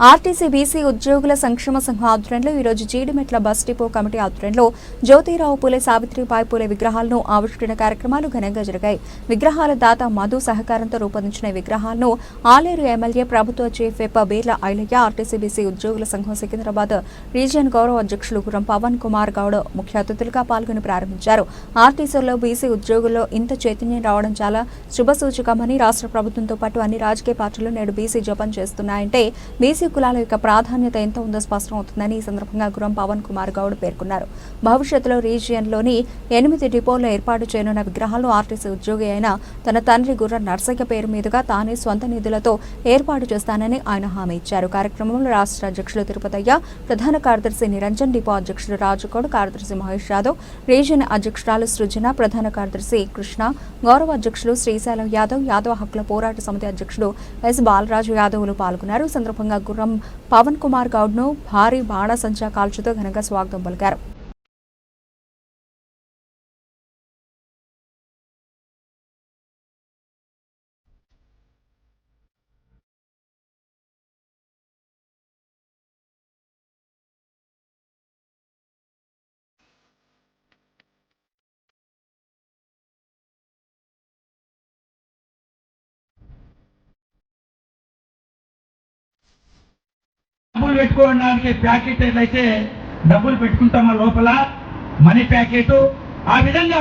RTC BC ఉద్యోగుల సంక్షేమ సంఘం ఆధ్వర్యంలో ఈరోజు జీడిమెట్ల బస్ డిపో కమిటీ ఆధ్వర్యంలో జ్యోతిరావు పూలే సావిత్రిబాయి పూలే విగ్రహాలను ఆవిష్కరణ కార్యక్రమాలు ఘనంగా జరిగాయి. విగ్రహాల దాత మధు సహకారంతో రూపొందించిన విగ్రహాలను ఆలేరు ఎమ్మెల్యే ప్రభుత్వ chief whip Beerla Ilaiah RTC BC ఉద్యోగుల సంఘం సికింద్రాబాద్ రీజియన్ గౌరవ అధ్యక్షులు గురం పవన్ కుమార్ గౌడ్ ముఖ్య అతిథులుగా పాల్గొని ప్రారంభించారు. ఆర్టీసీలో బీసీ ఉద్యోగుల్లో ఇంత చైతన్యం రావడం చాలా శుభసూచకమని రాష్ట్ర ప్రభుత్వంతో పాటు అన్ని రాజకీయ పార్టీలు నేడు బీసీ జపం చేస్తున్నాయంటే బీసీ కులాల యొక్క ప్రాధాన్యత ఎంత ఉందో స్పష్టం అవుతుందని ఈ సందర్భంగా గురం పవన్ కుమార్ గౌడ్ పేర్కొన్నారు. భవిష్యత్తులో రీజియన్లోని ఎనిమిది డిపోల్లో ఏర్పాటు చేయనున్న విగ్రహాలు ఆర్టీసీ ఉద్యోగి అయిన తన తండ్రి గుర్ర నర్సయ్య పేరు మీదుగా తానే స్వంత నిధులతో ఏర్పాటు చేస్తానని ఆయన హామీ ఇచ్చారు. కార్యక్రమంలో రాష్ట్ర అధ్యక్షులు తిరుపతయ్య ప్రధాన కార్యదర్శి నిరంజన్ డిపో అధ్యక్షులు రాజుకోడ్ కార్యదర్శి మహేష్ యాదవ్ రీజియన్ అధ్యక్షురాలు సృజన ప్రధాన కార్యదర్శి కృష్ణ గౌరవ అధ్యక్షులు శ్రీశైలం యాదవ్ యాదవ హక్కుల పోరాట సమితి అధ్యక్షుడు ఎస్ బాలరాజు యాదవ్లు పాల్గొన్నారు. సందర్భంగా గుర్రం పవన్ కుమార్ గౌడ్ను భారీ బాణసంచా కాల్చుతో ఘనంగా స్వాగతం పలికారు. డబ్బులు పెట్టుకోవడానికి ప్యాకెట్ అయితే డబ్బులు పెట్టుకుంటామా లోపల మనీ ప్యాకెట్ ఆ విధంగా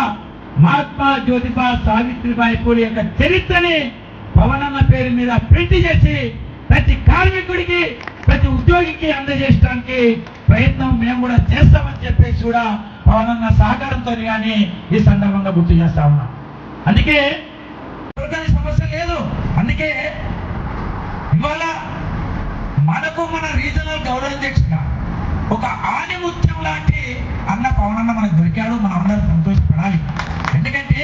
మహాత్మా జ్యోతిబా సావిత్రిబాయి పూలి యొక్క చరిత్రని పవనన్న పేరు మీద ప్రింట్ చేసి ప్రతి కార్మికుడికి ప్రతి ఉద్యోగికి అందజేయడానికి ప్రయత్నం మేము కూడా చేస్తామని చెప్పేసి కూడా పవనన్న సహకారంతో కానీ ఈ సందర్భంగా గుర్తు చేస్తా ఉన్నాం. అందుకే సమస్య లేదు. అందుకే మనకు మన రీజనల్ గౌరవాధ్యక్షుగా ఒక ఆనిముత్యం లాంటి అన్న పవనన్న మనకు దొరికాడు మనం అందరం సంతోషపడాలి. ఎందుకంటే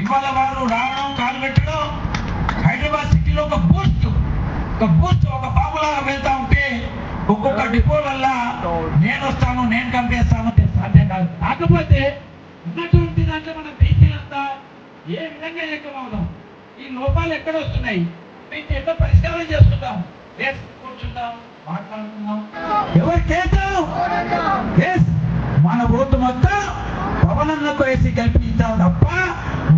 ఇవాళ వారు రావడం కాలు పెట్టడం హైదరాబాద్ సిటీలో ఒక బూస్ట్ ఒక బూస్ట్ ఒక బాబులాగా వెళ్తా ఉంటే ఒక్కొక్క డిపో వల్ల నేను వస్తాను నేను కంపేస్తాను అంటే సాధ్యం కాదు. కాకపోతే ఉన్నటువంటి దాంట్లో మన మనం అంతా ఏ విధంగా ఏకమవుదాం ఈ లోపాలు ఎక్కడ వస్తున్నాయి? వీటిని ఎట్లా పరిష్కారం చేసుకుందాం Yes, ఎవరు చేద్దాం మన ఓటు మొత్తం పవనన్నకు వేసి కల్పించాం తప్ప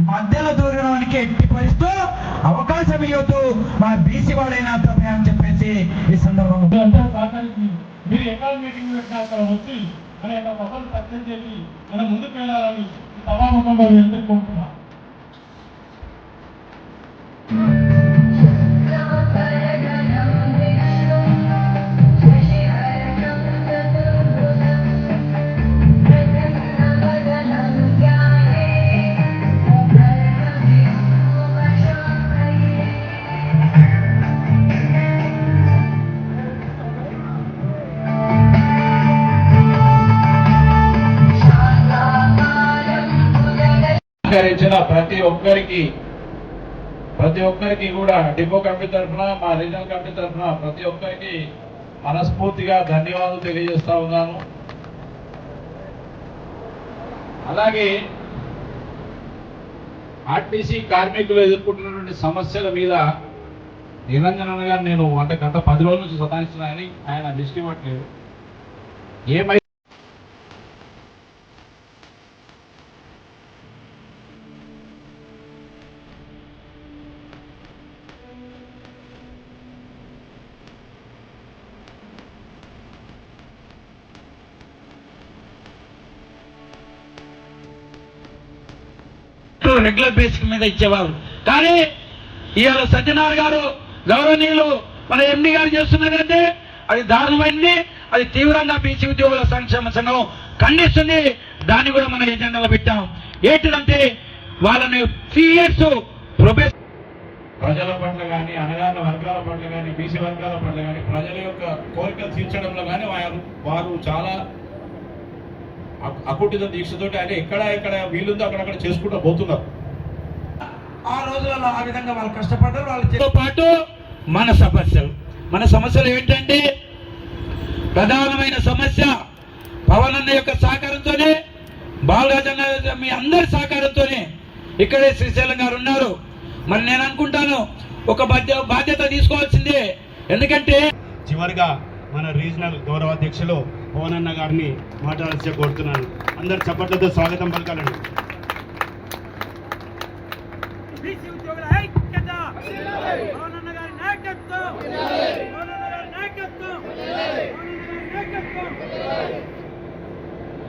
మధ్యలో దూరడానికి ఎట్టి పరిస్థితులు అవకాశం ఇవ్వద్దు. మన బీసీ వాడైనా తప్పే అని చెప్పేసి ఈ సందర్భంగా మీరు ఎక్కడ మీటింగ్ పెట్టినా అక్కడ వచ్చి మన యొక్క మొక్కలు సత్యం చేసి మనం ముందుకు వెళ్ళాలని సభాముఖంగా మీ సహకరించిన ప్రతి ఒక్కరికి ప్రతి ఒక్కరికి కూడా డిపో కమిటీ తరఫున మా రీజనల్ కమిటీ తరఫున ప్రతి ఒక్కరికి మనస్ఫూర్తిగా ధన్యవాదాలు తెలియజేస్తా ఉన్నాను. అలాగే ఆర్టీసీ కార్మికులు ఎదుర్కొంటున్నటువంటి సమస్యల మీద నిరంజన గారు నేను అంటే గత పది రోజుల నుంచి సతాయిస్తున్నాయని ఆయన దృష్టి పట్టలేదు ఏమై రెగ్యులర్ బేసిక్ మీద ఇచ్చేవారు. కానీ ఇవాళ సత్యనారాయణ గారు గౌరవనీయులు మన ఎండి గారు చేస్తున్నదంటే అది దారుణమైంది అది తీవ్రంగా బీసీ ఉద్యోగుల సంక్షేమ సంఘం ఖండిస్తుంది. దాన్ని కూడా మన ఎజెండాలో పెట్టాం. ఏంటిదంటే వాళ్ళని త్రీ ఇయర్స్ ప్రొబేషన్ ప్రజల పట్ల కానీ అనగాన వర్గాల పట్ల కానీ బీసీ వర్గాల పట్ల కానీ ప్రజల యొక్క కోరికలు తీర్చడంలో కానీ వారు వారు చాలా అకుటిత దీక్షతోటి ఆయన ఎక్కడ ఎక్కడ వీలుందో అక్కడక్కడ చేసుకుంటూ పోతున్నారు. ఆ రోజులలో ఆ విధంగా వాళ్ళు కష్టపడ్డారు వాళ్ళతో పాటు మన సమస్యలు. మన సమస్యలు ఏంటంటే ప్రధానమైన సమస్య పవన్ అన్న యొక్క సహకారంతోనే బాలరాజన్న మీ అందరి సహకారంతోనే ఇక్కడే శ్రీశైలం గారు ఉన్నారు. మరి నేను అనుకుంటాను ఒక బాధ్య బాధ్యత తీసుకోవాల్సిందే. ఎందుకంటే చివరిగా మన రీజనల్ గౌరవాధ్యక్షులు పవనన్న గారిని మాట్లాడాల్సి కోరుతున్నాను. అందరు చప్పట్లతో స్వాగతం పలకాలండి.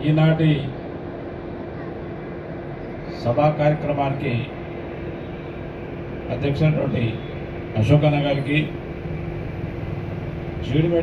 ఈనాటి సభా కార్యక్రమానికి అశోక్ అన్న గారికి జీడిమెట్ల